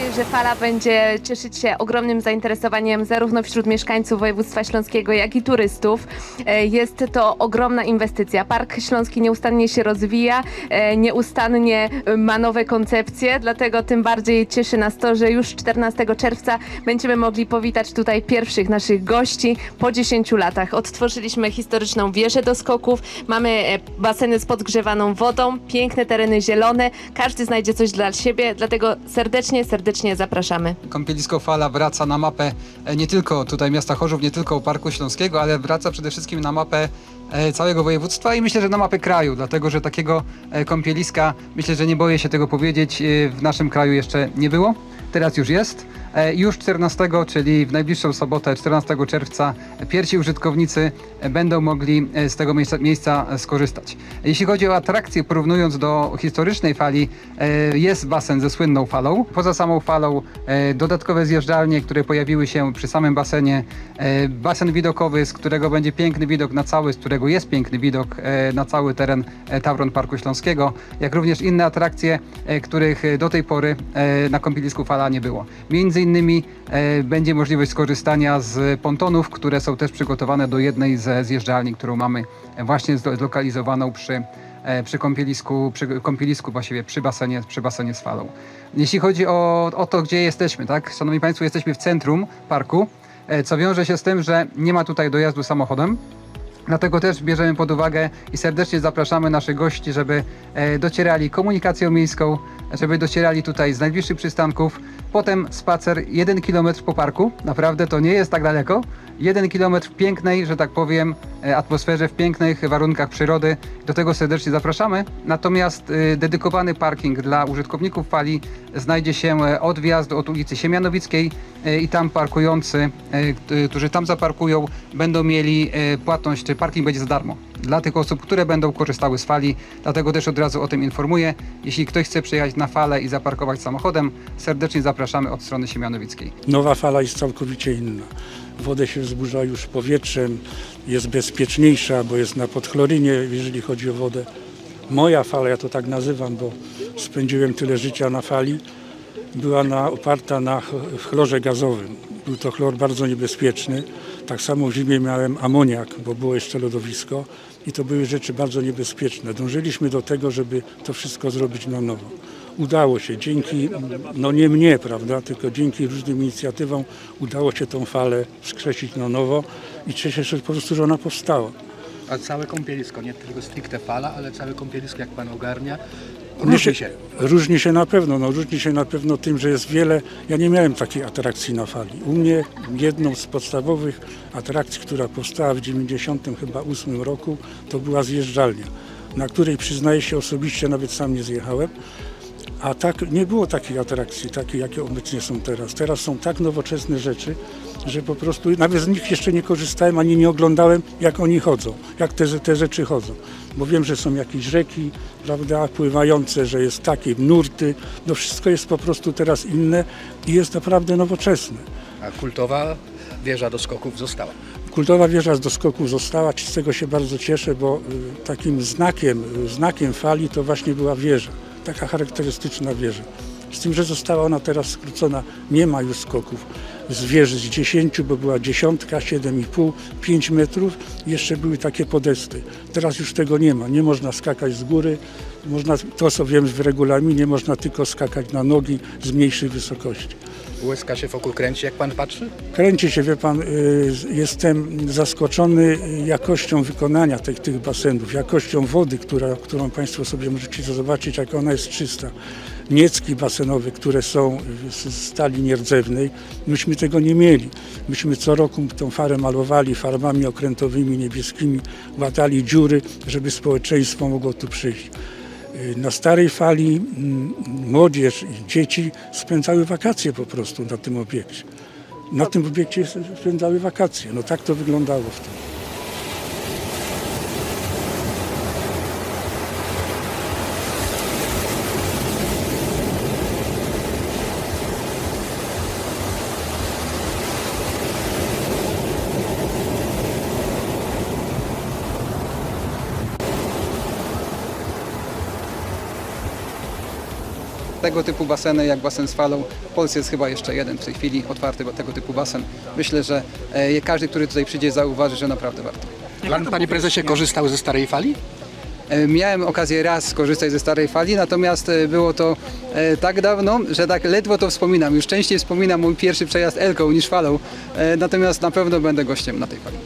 nadzieję, że fala będzie cieszyć się ogromnym zainteresowaniem zarówno wśród mieszkańców województwa śląskiego, jak i turystów. E, Jest to ogromna inwestycja. Park Śląski nieustannie się rozwija, e, nieustannie ma nowe koncepcje, dlatego tym bardziej cieszy nas to, że już 14 czerwca będziemy mogli powitać tutaj pierwszych naszych gości po 10 latach. Odtworzyliśmy historyczną wieżę do skoków, mamy e, baseny z podgrzewaną wodą, piękne tereny zielone, każdy znajdzie coś dla siebie, dlatego serdecznie, serdecznie zapraszamy. Kąpielisko Fala wraca na mapę e, nie tylko tutaj miasta Chorzów, nie tylko Parku Śląskiego, ale wraca przede wszystkim na mapę całego województwa i myślę, że na mapę kraju, dlatego że takiego e, kąpieliska, myślę, że nie boję się tego powiedzieć, e, w naszym kraju jeszcze nie było. Teraz już jest. E, Już 14, czyli w najbliższą sobotę, 14 czerwca, pierwsi użytkownicy e, będą mogli e, z tego miejsca, miejsca e, skorzystać. Jeśli chodzi o atrakcje, porównując do historycznej fali, e, jest basen ze słynną falą. Poza samą falą e, dodatkowe zjeżdżalnie, które pojawiły się przy samym basenie. e, Basen widokowy, z którego będzie piękny widok na cały, z którego jest piękny widok e, na cały teren e, Tauron Parku Śląskiego, jak również inne atrakcje, e, których do tej pory na kąpielisku Fala nie było. Między innymi będzie możliwość skorzystania z pontonów, które są też przygotowane do jednej ze zjeżdżalni, którą mamy właśnie zlo- zlokalizowaną przy, przy kąpielisku, przy kąpielisku właściwie przy basenie, przy basenie z falą. Jeśli chodzi o, o to, gdzie jesteśmy, tak? Szanowni Państwo, jesteśmy w centrum parku, co wiąże się z tym, że nie ma tutaj dojazdu samochodem. Dlatego też bierzemy pod uwagę i serdecznie zapraszamy naszych gości, żeby e, docierali komunikacją miejską, żeby docierali tutaj z najbliższych przystanków. Potem spacer 1 km po parku. Naprawdę to nie jest tak daleko. 1 km w pięknej, że tak powiem, e, atmosferze, w pięknych warunkach przyrody. Do tego serdecznie zapraszamy. Natomiast e, dedykowany parking dla użytkowników fali znajdzie się e, od wjazdu od ulicy Siemianowickiej i tam parkujący, którzy tam zaparkują, będą mieli płatność, parking będzie za darmo dla tych osób, które będą korzystały z fali. Dlatego też od razu o tym informuję. Jeśli ktoś chce przyjechać na falę i zaparkować samochodem, serdecznie zapraszamy od strony Siemianowickiej. Nowa fala jest całkowicie inna. Wodę się wzburza już powietrzem, jest bezpieczniejsza, bo jest na podchlorynie, jeżeli chodzi o wodę. Moja fala, ja to tak nazywam, bo spędziłem tyle życia na fali, była na, oparta na ch- chlorze gazowym. Był to chlor bardzo niebezpieczny. Tak samo w zimie miałem amoniak, bo było jeszcze lodowisko i to były rzeczy bardzo niebezpieczne. Dążyliśmy do tego, żeby to wszystko zrobić na nowo. Udało się dzięki, no nie mnie, prawda, tylko dzięki różnym inicjatywom udało się tą falę wskrzesić na nowo i cieszę się po prostu, że ona powstała. A całe kąpielisko, nie tylko stricte fala, ale całe kąpielisko, jak pan ogarnia, różni się. Różni się na pewno, no różni się na pewno tym, że jest wiele, ja nie miałem takiej atrakcji na fali. U mnie jedną z podstawowych atrakcji, która powstała w 90 chyba 8 roku, to była zjeżdżalnia, na której przyznaję się osobiście nawet sam nie zjechałem. A tak nie było takiej atrakcji, takiej jakie obecnie są teraz. Teraz są tak nowoczesne rzeczy, że po prostu nawet z nich jeszcze nie korzystałem, ani nie oglądałem, jak oni chodzą, jak te, te rzeczy chodzą. Bo wiem, że są jakieś rzeki, prawda, pływające, że jest takie, nurty. No wszystko jest po prostu teraz inne i jest naprawdę nowoczesne. A kultowa wieża do skoków została. Kultowa wieża z doskoków została, z tego się bardzo cieszę, bo y, takim znakiem, y, znakiem fali to właśnie była wieża, taka charakterystyczna wieża. Z tym, że została ona teraz skrócona, nie ma już skoków z wieży z 10, bo była dziesiątka, 7,5, 5 metrów jeszcze były takie podesty. Teraz już tego nie ma, nie można skakać z góry, można, to co wiem w regulaminie, można tylko skakać na nogi z mniejszej wysokości. Łezka się wokół kręci, jak pan patrzy? Kręci się, wie pan, y, jestem zaskoczony jakością wykonania tych, tych basenów, jakością wody, która, którą Państwo sobie możecie zobaczyć, jak ona jest czysta. Niecki basenowe, które są z stali nierdzewnej, myśmy tego nie mieli. Myśmy co roku tą farę malowali farbami okrętowymi, niebieskimi, łatali dziury, żeby społeczeństwo mogło tu przyjść. Na starej fali młodzież i dzieci spędzały wakacje po prostu na tym obiekcie. Na tym obiekcie spędzały wakacje. No tak to wyglądało wtedy. Tego typu baseny jak basen z falą. W Polsce jest chyba jeszcze jeden w tej chwili otwarty tego typu basen. Myślę, że e, każdy, który tutaj przyjdzie zauważy, że naprawdę warto. Pan, panie prezesie, korzystał ze starej fali? E, Miałem okazję raz skorzystać ze starej fali, natomiast e, było to e, tak dawno, że tak ledwo to wspominam. Już częściej wspominam mój pierwszy przejazd Elką niż falą, natomiast na pewno będę gościem na tej fali.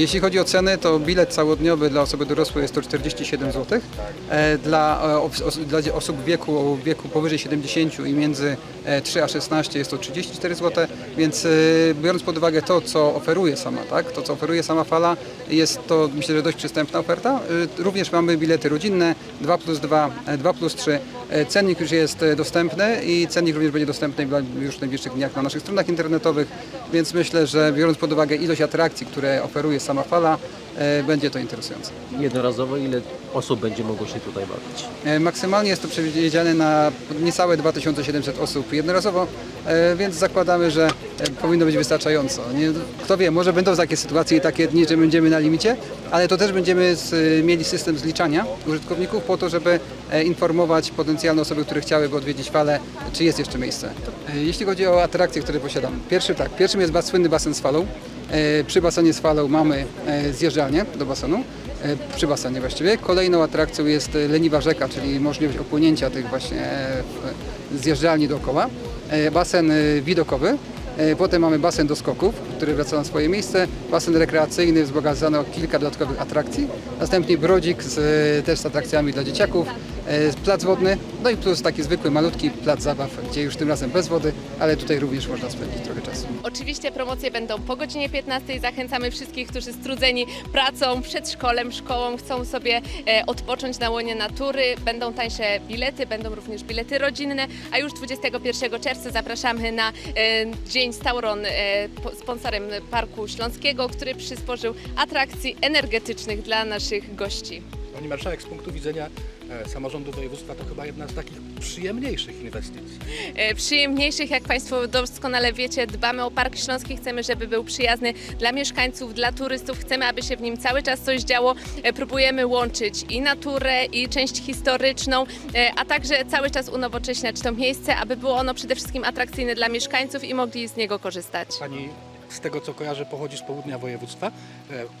Jeśli chodzi o ceny, to bilet całodniowy dla osoby dorosłej jest to 47 zł. Dla, dla osób wieku, wieku powyżej 70 i między e, 3 a 16 jest to 34 zł, więc biorąc pod uwagę to, co oferuje sama, tak, to co oferuje sama fala, jest to myślę, że dość przystępna oferta. Również mamy bilety rodzinne 2 plus 2, e, 2 plus 3. E, Cennik już jest e, dostępny i cennik również będzie dostępny już w najbliższych dniach na naszych stronach internetowych, więc myślę, że biorąc pod uwagę ilość atrakcji, które oferuje sama fala, e, będzie to interesujące. Jednorazowo ile osób będzie mogło się tutaj bawić? E, Maksymalnie jest to przewidziane na niecałe 2700 osób jednorazowo, e, więc zakładamy, że e, powinno być wystarczająco. Kto wie, może będą takie sytuacje i takie dni, że będziemy na limicie, ale to też będziemy z, mieli system zliczania użytkowników po to, żeby e, informować potencjalne osoby, które chciałyby odwiedzić falę, czy jest jeszcze miejsce. E, Jeśli chodzi o atrakcje, które posiadam, pierwszy tak, pierwszym jest słynny basen z falą. E, Przy basenie z falą mamy zjeżdżalnię do basenu przy basenie właściwie. Kolejną atrakcją jest leniwa rzeka, czyli możliwość opłynięcia tych właśnie zjeżdżalni dookoła. E, Basen e, widokowy. E, Potem mamy basen do skoków, który wraca na swoje miejsce. Basen rekreacyjny wzbogacany o kilka dodatkowych atrakcji. Następnie brodzik z, też z atrakcjami dla dzieciaków. E, Plac wodny, no i plus taki zwykły, malutki plac zabaw, gdzie już tym razem bez wody, ale tutaj również można spędzić trochę czasu. Oczywiście promocje będą po godzinie 15. Zachęcamy wszystkich, którzy strudzeni pracą, przedszkolem, szkołą, chcą sobie e, odpocząć na łonie natury. Będą tańsze bilety, będą również bilety rodzinne, a już 21 czerwca zapraszamy na e, Dzień Stauron, po- sponsorem Parku Śląskiego, który przysporzył atrakcji energetycznych dla naszych gości. Pani marszałek, z punktu widzenia e, samorządu województwa to chyba jedna z takich przyjemniejszych inwestycji. e, przyjemniejszych, jak Państwo doskonale wiecie, dbamy o Park Śląski, chcemy, żeby był przyjazny dla mieszkańców, dla turystów, chcemy, aby się w nim cały czas coś działo. E, Próbujemy łączyć i naturę, i część historyczną, a także cały czas unowocześniać to miejsce, aby było ono przede wszystkim atrakcyjne dla mieszkańców i mogli z niego korzystać. Pani z tego co kojarzę pochodzi z południa województwa. E,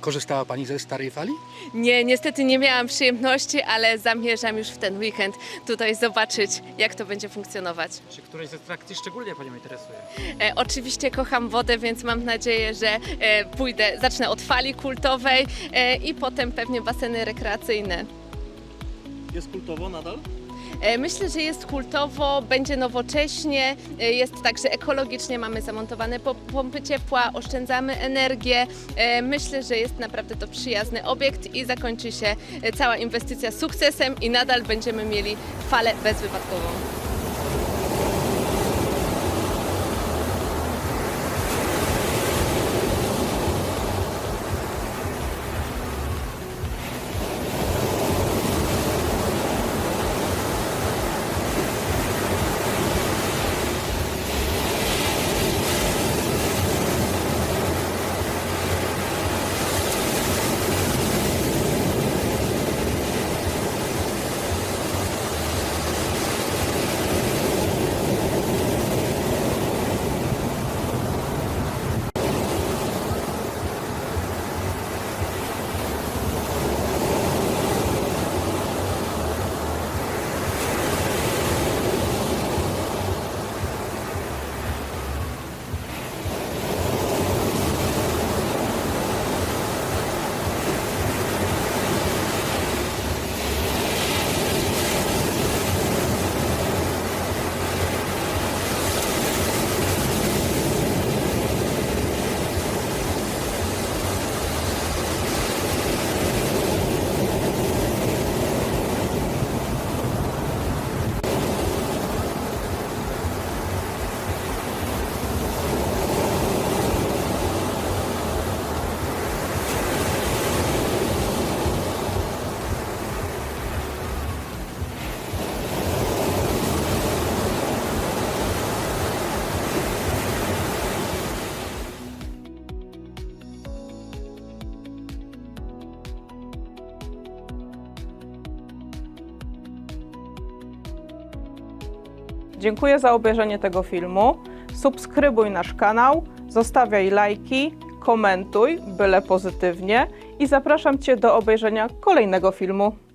Korzystała Pani ze starej fali? Nie, niestety nie miałam przyjemności, ale zamierzam już w ten weekend tutaj zobaczyć, jak to będzie funkcjonować. Czy któreś z atrakcji szczególnie Panią interesuje? E, oczywiście kocham wodę, więc mam nadzieję, że e, pójdę, zacznę od fali kultowej e, i potem pewnie baseny rekreacyjne. Jest kultowo nadal? E, myślę, że jest kultowo, będzie nowocześnie, e, jest także ekologicznie, mamy zamontowane po- pompy ciepła, oszczędzamy energię. E, myślę, że jest naprawdę to przyjazny obiekt i zakończy się cała inwestycja sukcesem i nadal będziemy mieli falę bezwypadkową. Dziękuję za obejrzenie tego filmu. Subskrybuj nasz kanał, zostawiaj lajki, komentuj, byle pozytywnie i zapraszam Cię do obejrzenia kolejnego filmu.